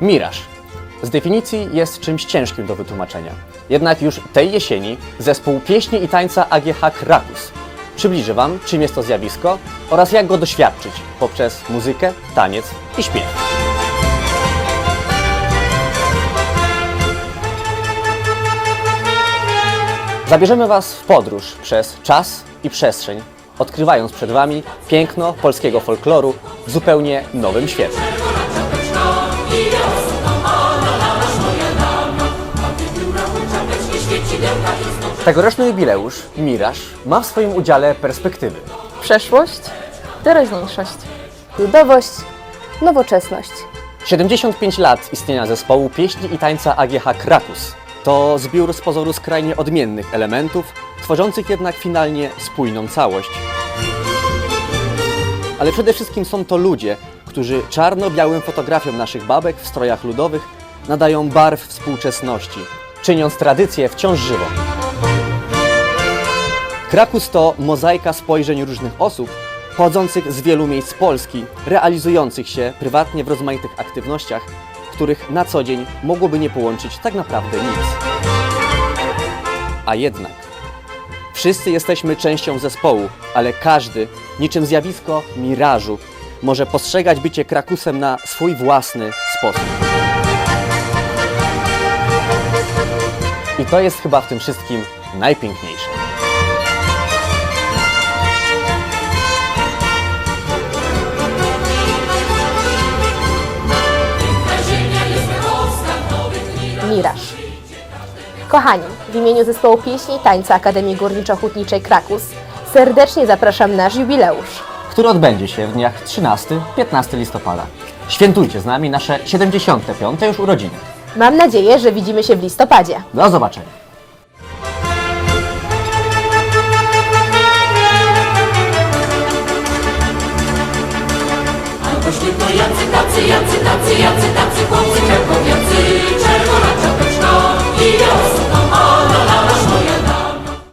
Miraż. Z definicji jest czymś ciężkim do wytłumaczenia. Jednak już tej jesieni zespół pieśni i tańca AGH Krakus przybliży Wam, czym jest to zjawisko oraz jak go doświadczyć poprzez muzykę, taniec i śpiew. Zabierzemy Was w podróż przez czas i przestrzeń, odkrywając przed Wami piękno polskiego folkloru w zupełnie nowym świetle. Tegoroczny jubileusz, Miraż, ma w swoim udziale perspektywy. Przeszłość, teraźniejszość. ludowość, nowoczesność. 75 lat istnienia zespołu pieśni i tańca AGH Krakus to zbiór z pozoru skrajnie odmiennych elementów, tworzących jednak finalnie spójną całość. Ale przede wszystkim są to ludzie, którzy czarno-białym fotografiom naszych babek w strojach ludowych nadają barw współczesności, czyniąc tradycję wciąż żywą. Krakus to mozaika spojrzeń różnych osób pochodzących z wielu miejsc Polski, realizujących się prywatnie w rozmaitych aktywnościach, których na co dzień mogłoby nie połączyć tak naprawdę nic. A jednak wszyscy jesteśmy częścią zespołu, ale każdy, niczym zjawisko mirażu, może postrzegać bycie Krakusem na swój własny sposób. I to jest chyba w tym wszystkim najpiękniejsze. Miraż. Kochani, w imieniu zespołu pieśni i tańca Akademii Górniczo-Hutniczej Krakus serdecznie zapraszam na nasz jubileusz. który odbędzie się w dniach 13-15 listopada. Świętujcie z nami nasze 75. już urodziny. Mam nadzieję, że widzimy się w listopadzie. Do zobaczenia. Jacy tacy, jacy tacy, jacy tacy, chłopcy.